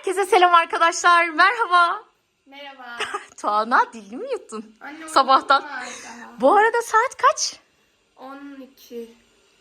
Herkese selam arkadaşlar. Merhaba. Merhaba. Tuana dilini mi yuttun? Anne Sabahtan. Bu arada saat kaç? 12.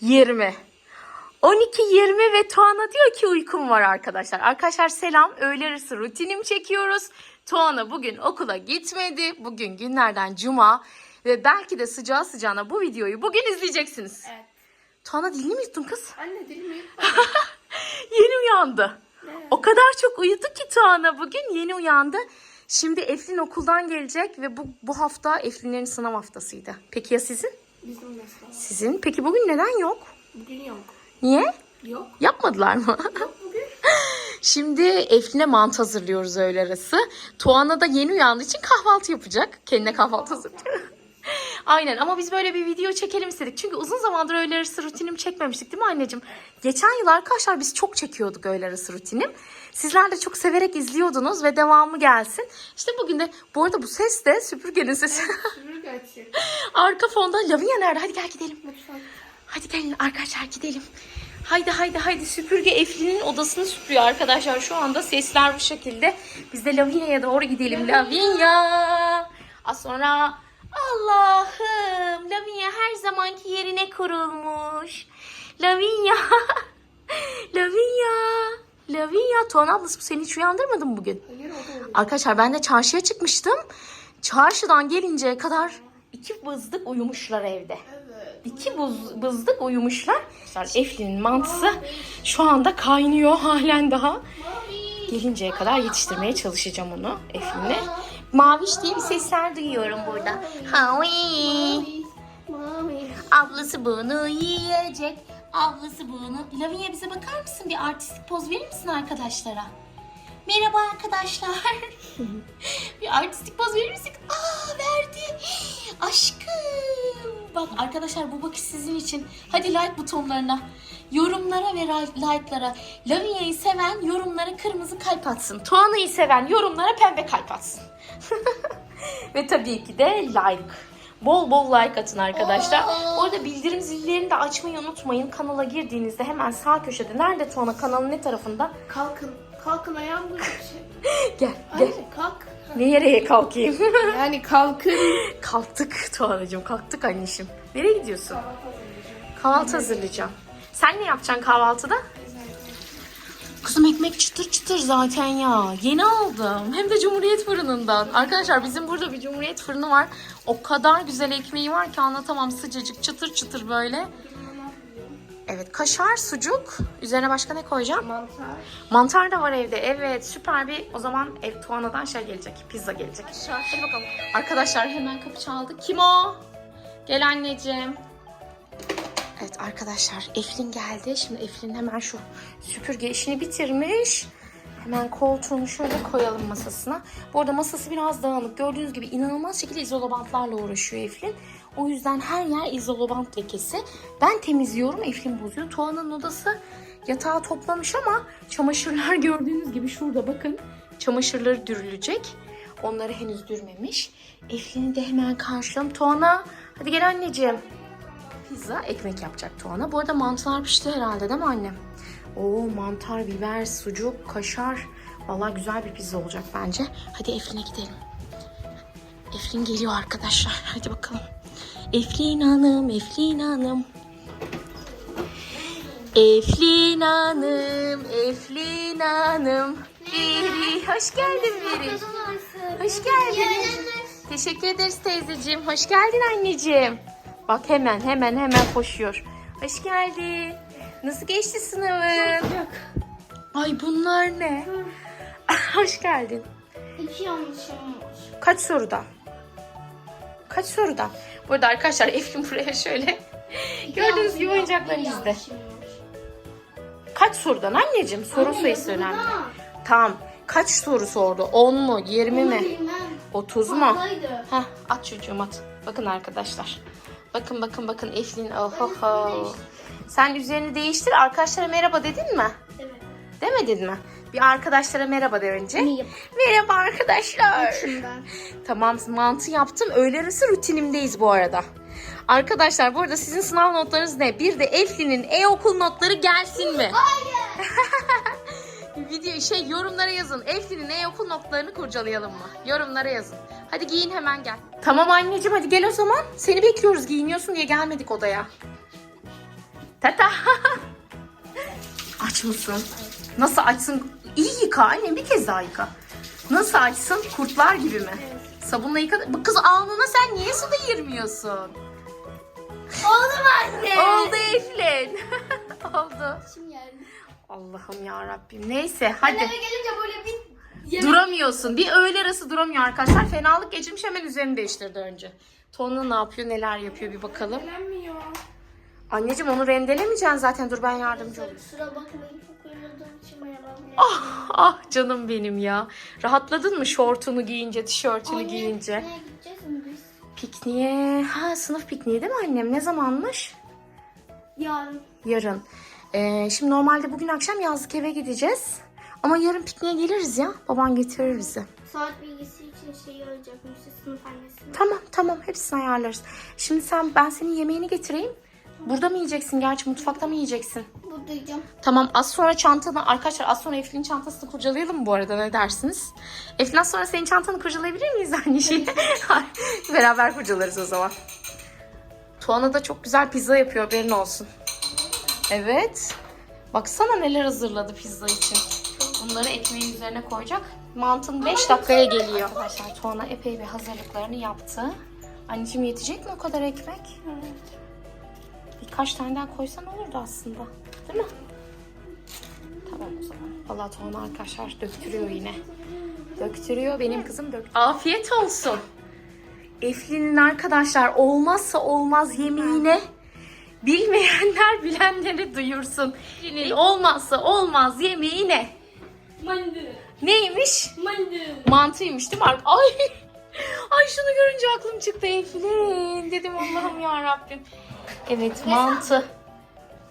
20. 12.20 ve Tuana diyor ki uykum var arkadaşlar. Arkadaşlar selam. Öğle arası rutinim çekiyoruz. Tuana bugün okula gitmedi. Bugün günlerden cuma. Ve belki de sıcağı sıcağına bu videoyu bugün izleyeceksiniz. Evet. Tuana dilini mi yuttun kız? Anne dilimi yutmadım. Yeni uyandı. O kadar çok uyudu ki Tuana bugün yeni uyandı. Şimdi Eflin okuldan gelecek ve bu, bu hafta Eflinlerin sınav haftasıydı. Peki ya sizin? Bizim mesela. Sizin? Peki bugün neden yok? Bugün yok. Niye? Yok. Yapmadılar mı? Yok bugün. Şimdi Eflin'e mantı hazırlıyoruz öğle arası. Tuana da yeni uyandığı için kahvaltı yapacak. Kendine kahvaltı hazırlıyor. Aynen ama biz böyle bir video çekelim istedik. Çünkü uzun zamandır öğle arası rutinim çekmemiştik değil mi anneciğim? Geçen yıl arkadaşlar biz çok çekiyorduk öğle arası rutinim. Sizler de çok severek izliyordunuz ve devamı gelsin. İşte bugün de bu arada bu ses de süpürgenin sesi. Sürük açık. Arka fonda Lavinia nerede? Hadi gel gidelim. Lütfen. Hadi gelin arkadaşlar gidelim. Haydi haydi haydi süpürge Eflin'in odasını süpürüyor arkadaşlar. Şu anda sesler bu şekilde. Biz de Lavinia'ya doğru gidelim. Lavinia. Az sonra Allah'ım Lavinia her zamanki yerine kurulmuş. Lavinia. Lavinia. Lavinia. Tuğan ablası seni hiç uyandırmadı mı bugün? Hayır o da uyuyor. Arkadaşlar ben de çarşıya çıkmıştım. Çarşıdan gelinceye kadar iki bızdık uyumuşlar evde. Evet. İki buz, bızdık uyumuşlar. Eflin'in mantısı şu anda kaynıyor halen daha. Gelinceye kadar yetiştirmeye çalışacağım onu Eflin'le. Maviş diye bir sesler duyuyorum burada. Havi. Ablası bunu yiyecek. Ablası bunu. Lavinia bize bakar mısın? Bir artistik poz verir misin arkadaşlara? Merhaba arkadaşlar. bir artistik poz verir misin? Aa verdi. Aşkım. Bak arkadaşlar bu bakış sizin için. Hadi like butonlarına. Yorumlara ve like'lara. Lavinia'yı seven yorumlara kırmızı kalp atsın. Tuana'yı seven yorumlara pembe kalp atsın. ve tabii ki de like. Bol bol like atın arkadaşlar. Bu arada bildirim zillerini de açmayı unutmayın. Kanala girdiğinizde hemen sağ köşede. Nerede Tuana kanalın ne tarafında? Kalkın. Kalkın ayağım böyle bir şey. Gel gel. Anne kalk. Nereye kalkayım? Yani kalkın. kalktık Tuana'cığım kalktık anneciğim. Nereye gidiyorsun? Kahvaltı hazırlayacağım. Kahvaltı hazırlayacağım. Sen ne yapacaksın kahvaltıda? Kızım ekmek çıtır çıtır zaten ya. Yeni aldım. Hem de Cumhuriyet fırınından. Arkadaşlar bizim burada bir Cumhuriyet fırını var. O kadar güzel ekmeği var ki anlatamam. Sıcacık çıtır çıtır böyle. Evet kaşar, sucuk. Üzerine başka ne koyacağım? Mantar. Mantar da var evde. Evet süper bir o zaman ev Tuana'dan şey gelecek. Pizza gelecek. Hadi bakalım. Arkadaşlar hemen kapı çaldı. Kim o? Gel anneciğim. Evet arkadaşlar Eflin geldi. Şimdi Eflin hemen şu süpürge işini bitirmiş. Hemen koltuğunu şöyle koyalım masasına. Bu arada masası biraz dağınık. Gördüğünüz gibi inanılmaz şekilde izolobantlarla uğraşıyor Eflin. O yüzden her yer izolobant lekesi. Ben temizliyorum, Eflin bozuyor. Tuğan'ın odası yatağı toplamış ama çamaşırlar gördüğünüz gibi şurada bakın. Çamaşırları dürülecek. Onları henüz dürmemiş. Eflin'i de hemen karşılayalım. Tuğan'a hadi gel anneciğim. Pizza, ekmek yapacak Tuğan'a. Bu arada mantılar pişti herhalde değil mi annem? Oo mantar, biber, sucuk, kaşar. Vallahi güzel bir pizza olacak bence. Hadi Eflin'e gidelim. Eflin geliyor arkadaşlar. Hadi bakalım. Eflin Hanım, Eflin Hanım. Eflin Hanım, Eflin Hanım. Beri, hoş geldin Beri. Hoş geldin. Teşekkür ederiz teyzeciğim. Hoş geldin anneciğim. Bak hemen hemen hemen koşuyor. Hoş geldin. Nasıl geçti sınavın? Ay bunlar ne? Hoş geldin. İki yanlışım var. Kaç sorudan? Kaç sorudan? Burada arkadaşlar Eflin buraya şöyle gördüğünüz gibi oyuncakları izle. Kaç sorudan anneciğim? Soru sayısı önemli. Tamam. Kaç soru sordu? 10 mu? 20 mi? 30 mu? Heh, at çocuğum at. Bakın arkadaşlar. Bakın bakın bakın Eflin. Ohoho. Sen üzerini değiştir. Arkadaşlara merhaba dedin mi? Evet. Demedin mi? Bir arkadaşlara merhaba de önce. Merhaba arkadaşlar. Tamam mantı yaptım. Öğle arası rutinimdeyiz bu arada. Arkadaşlar bu arada sizin sınav notlarınız ne? Bir de Eflin'in e-okul notları gelsin mi? Hayır. video şey yorumlara yazın. Eflin'in e-okul notlarını kurcalayalım mı? Yorumlara yazın. Hadi giyin hemen gel. Tamam anneciğim hadi gel o zaman. Seni bekliyoruz giyiniyorsun diye gelmedik odaya. Tata. Aç mısın? Nasıl açsın? İyi yıka anne bir kez daha yıka. Nasıl açsın? Kurtlar gibi mi? Sabunla yıka. Bu kız alnına sen niye su değirmiyorsun? Oğlum anne. Oldu Eflin. Oldu. Şimdi geldim. Allah'ım ya Rabbim. Neyse Ben hadi. eve gelince böyle bir yemek Duramıyorsun. Bir öğle arası duramıyor arkadaşlar. Fenalık geçirmiş hemen üzerini değiştirdi önce. Tonu ne yapıyor neler yapıyor bir bakalım. Gelenmiyor. Anneciğim onu rendelemeyeceksin zaten. Dur ben yardımcı olayım. Kusura bakmayın Ah ah canım benim ya. Rahatladın mı şortunu giyince, tişörtünü Anne, giyince? Nereye gideceğiz mi biz? Pikniğe. Ha sınıf pikniği değil mi annem? Ne zamanmış? Yarın. Yarın. Ee, şimdi normalde bugün akşam yazlık eve gideceğiz. Ama yarın pikniğe geliriz ya. Baban getirir bizi. Saat bilgisi için şey arayacakmış sınıf annesine. Tamam tamam hepsini ayarlarız. Şimdi sen ben senin yemeğini getireyim. Burada mı yiyeceksin gerçi mutfakta mı yiyeceksin? Burada yiyeceğim. Tamam az sonra çantanı arkadaşlar az sonra Eflin'in çantasını kurcalayalım bu arada ne dersiniz? Eflin az sonra senin çantanı kurcalayabilir miyiz anneciğim? Beraber kurcalarız o zaman. Tuana da çok güzel pizza yapıyor haberin olsun. Evet. Baksana neler hazırladı pizza için. Bunları ekmeğin üzerine koyacak. Mantın 5 dakikaya geliyor. Arkadaşlar Tuana epey bir hazırlıklarını yaptı. Anneciğim yetecek mi o kadar ekmek? Birkaç tane daha koysan olurdu aslında. Değil mi? Tamam o zaman. Valla Tuana arkadaşlar döktürüyor yine. Döktürüyor benim kızım dök. Afiyet olsun. Eflin'in arkadaşlar olmazsa olmaz yemeğine bilmeyenler bilenleri duyursun. Eflin'in olmazsa olmaz yemeği ne? Mandı. Neymiş? Mandı. Mantıymış değil mi? Ay, ay şunu görünce aklım çıktı Eflin. Dedim Allah'ım ya Rabbim. Evet mantı.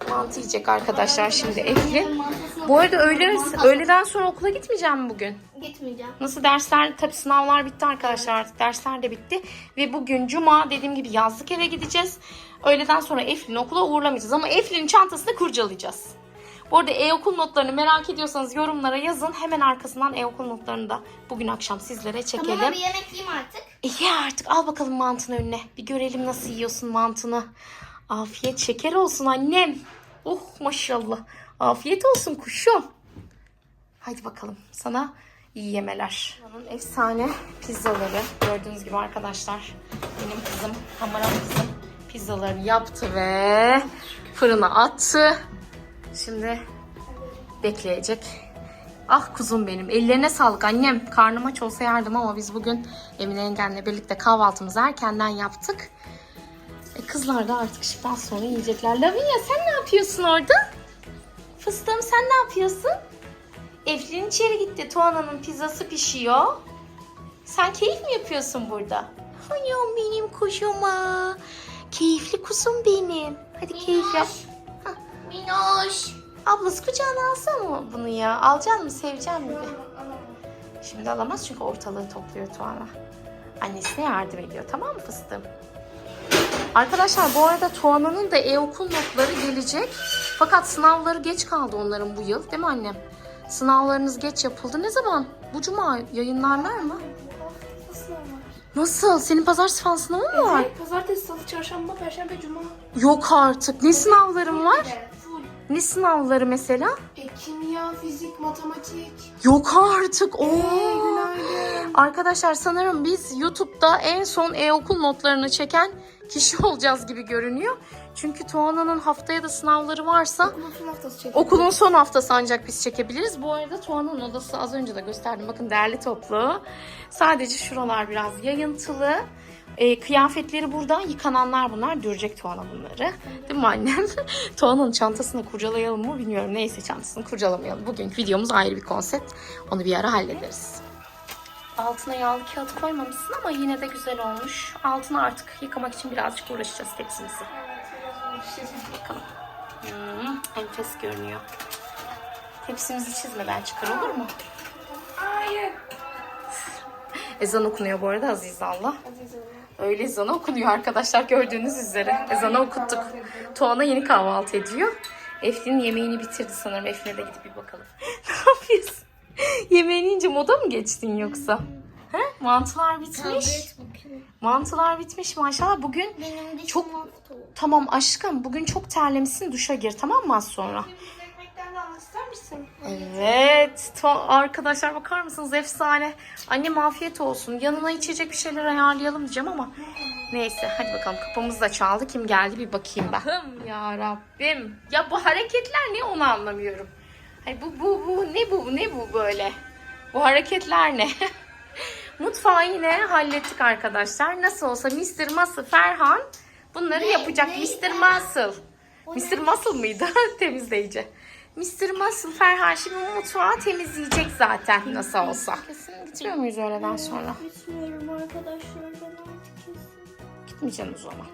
Mantı yiyecek arkadaşlar şimdi Eflin. Bu arada öğle, öğleden sonra okula gitmeyeceğim bugün. Gitmeyeceğim. Nasıl dersler, tabii sınavlar bitti arkadaşlar artık dersler de bitti. Ve bugün cuma dediğim gibi yazlık eve gideceğiz. Öğleden sonra Eflin'i okula uğurlamayacağız ama Eflin'in çantasını kurcalayacağız. Bu arada e-okul notlarını merak ediyorsanız yorumlara yazın. Hemen arkasından e-okul notlarını da bugün akşam sizlere çekelim. Tamam bir yemek yiyeyim artık. İyi artık al bakalım mantını önüne. Bir görelim nasıl yiyorsun mantını. Afiyet şeker olsun annem. Oh maşallah. Afiyet olsun kuşum. Haydi bakalım sana iyi yemeler. Buranın efsane pizzaları. Gördüğünüz gibi arkadaşlar benim kızım, Hamaram kızım pizzalarını yaptı ve fırına attı. Şimdi bekleyecek. Ah kuzum benim. Ellerine sağlık annem. Karnım aç olsa yardım ama biz bugün Emine yengenle birlikte kahvaltımızı erkenden yaptık. E, kızlar da artık şimdiden sonra yiyecekler. Lavinia sen ne yapıyorsun orada? Fıstığım sen ne yapıyorsun? Eflin içeri gitti. Tuana'nın pizzası pişiyor. Sen keyif mi yapıyorsun burada? Anam benim kuşuma. Keyifli kuzum benim. Hadi keyif yap. Minoş. Ablası kucağına alsana mı bunu ya? Alacak mı? Sevecek mi? Şimdi alamaz çünkü ortalığı topluyor Tuana. Annesine yardım ediyor tamam mı fıstığım? Arkadaşlar bu arada Tuana'nın da e-okul notları gelecek. Fakat sınavları geç kaldı onların bu yıl değil mi annem? Sınavlarınız geç yapıldı. Ne zaman? Bu cuma yayınlarlar mı? Nasıl? Senin pazartesi falan sınavın mı var? Evet, pazartesi, salı, çarşamba, perşembe, cuma. Yok artık. Ne sınavların var? Ne sınavları mesela? E, kimya, fizik, matematik. Yok artık. Oo. günaydın. Arkadaşlar sanırım biz YouTube'da en son e-okul notlarını çeken kişi olacağız gibi görünüyor. Çünkü Tuana'nın haftaya da sınavları varsa Okulun son haftası okulun son haftası ancak biz çekebiliriz. Bu arada Tuana'nın odası az önce de gösterdim. Bakın derli toplu. Sadece şuralar biraz yayıntılı. E, kıyafetleri burada. Yıkananlar bunlar. Dürecek Tuana bunları. Değil mi annem? Tuana'nın çantasını kurcalayalım mı bilmiyorum. Neyse çantasını kurcalamayalım. Bugünkü videomuz ayrı bir konsept. Onu bir ara hallederiz. Altına yağlı kağıt koymamışsın ama yine de güzel olmuş. Altını artık yıkamak için birazcık uğraşacağız tepsimizi. Bakalım. Hmm, enfes görünüyor. Tepsimizi çizmeden çıkar olur mu? Hayır. Ezan okunuyor bu arada Aziz Allah. Aziz olun. Öyle ezanı okunuyor arkadaşlar gördüğünüz üzere. Ezanı okuttuk. Tuana yeni kahvaltı ediyor. Eflin yemeğini bitirdi sanırım. Eflin'e de gidip bir bakalım. ne yapıyorsun? Yemeğini yiyince moda mı geçtin yoksa? He? Mantılar bitmiş. Mantılar bitmiş maşallah. Bugün Benim Çok- tamam aşkım bugün çok terlemişsin duşa gir tamam mı az sonra? Ekmekten Evet. Arkadaşlar bakar mısınız efsane. Annem afiyet olsun. Yanına içecek bir şeyler ayarlayalım diyeceğim ama neyse hadi bakalım kapımız da çaldı. Kim geldi bir bakayım ben. Hım ya Rabbim. Ya bu hareketler ne onu anlamıyorum. Ay bu bu bu ne bu ne bu böyle? Bu hareketler ne? Mutfağı yine hallettik arkadaşlar. Nasıl olsa Mr. Muscle Ferhan bunları yapacak. Mr. Muscle. Mr. Muscle mıydı? Temizleyici. Mr. Muscle Ferhan şimdi mutfağı temizleyecek zaten nasıl olsa. Kesin gitmiyor muyuz öğleden sonra? Gitmiyorum arkadaşlar ben artık kesin. Gitmeyeceğim o zaman.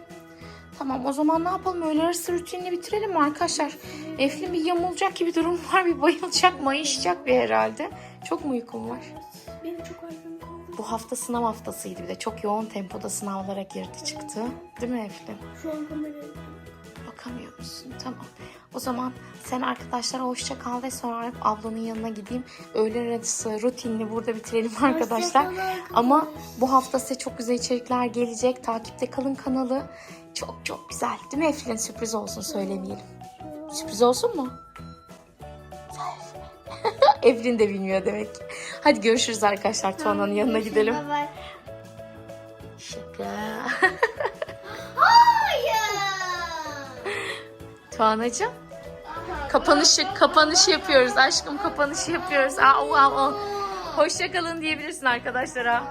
Tamam o zaman ne yapalım öğle arası rutinini bitirelim mi arkadaşlar? Eflin bir yamulacak gibi durum var. Bir bayılacak, mayışacak bir herhalde. Çok mu uykum var? Benim çok kaldı. Bu hafta sınav haftasıydı bir de. Çok yoğun tempoda sınavlara girdi çıktı. Değil mi Eflin? Şu an kameraya Bakamıyor musun? Tamam. O zaman sen arkadaşlara hoşça kal ve sonra ablanın yanına gideyim. Öğle arası rutinini burada bitirelim arkadaşlar. Ama bu hafta size çok güzel içerikler gelecek. Takipte kalın kanalı. Çok çok güzel. Değil mi Eflin? Sürpriz olsun söylemeyelim. Sürpriz olsun mu? Eflin de bilmiyor demek. Hadi görüşürüz arkadaşlar. Tuana'nın yanına gidelim. Şurada var. Tuanacığım. Kapanışı kapanışı yapıyoruz aşkım kapanışı yapıyoruz. Aa, au, au. Hoşça kalın diyebilirsin arkadaşlara.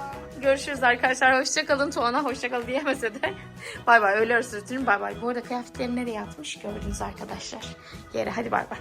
Görüşürüz arkadaşlar. Hoşça kalın Tuana. Hoşça kalın diyemese de. bay bay. Öyle arası bay bay. Bu arada kıyafetleri nereye atmış gördünüz arkadaşlar. Yere hadi bay bay.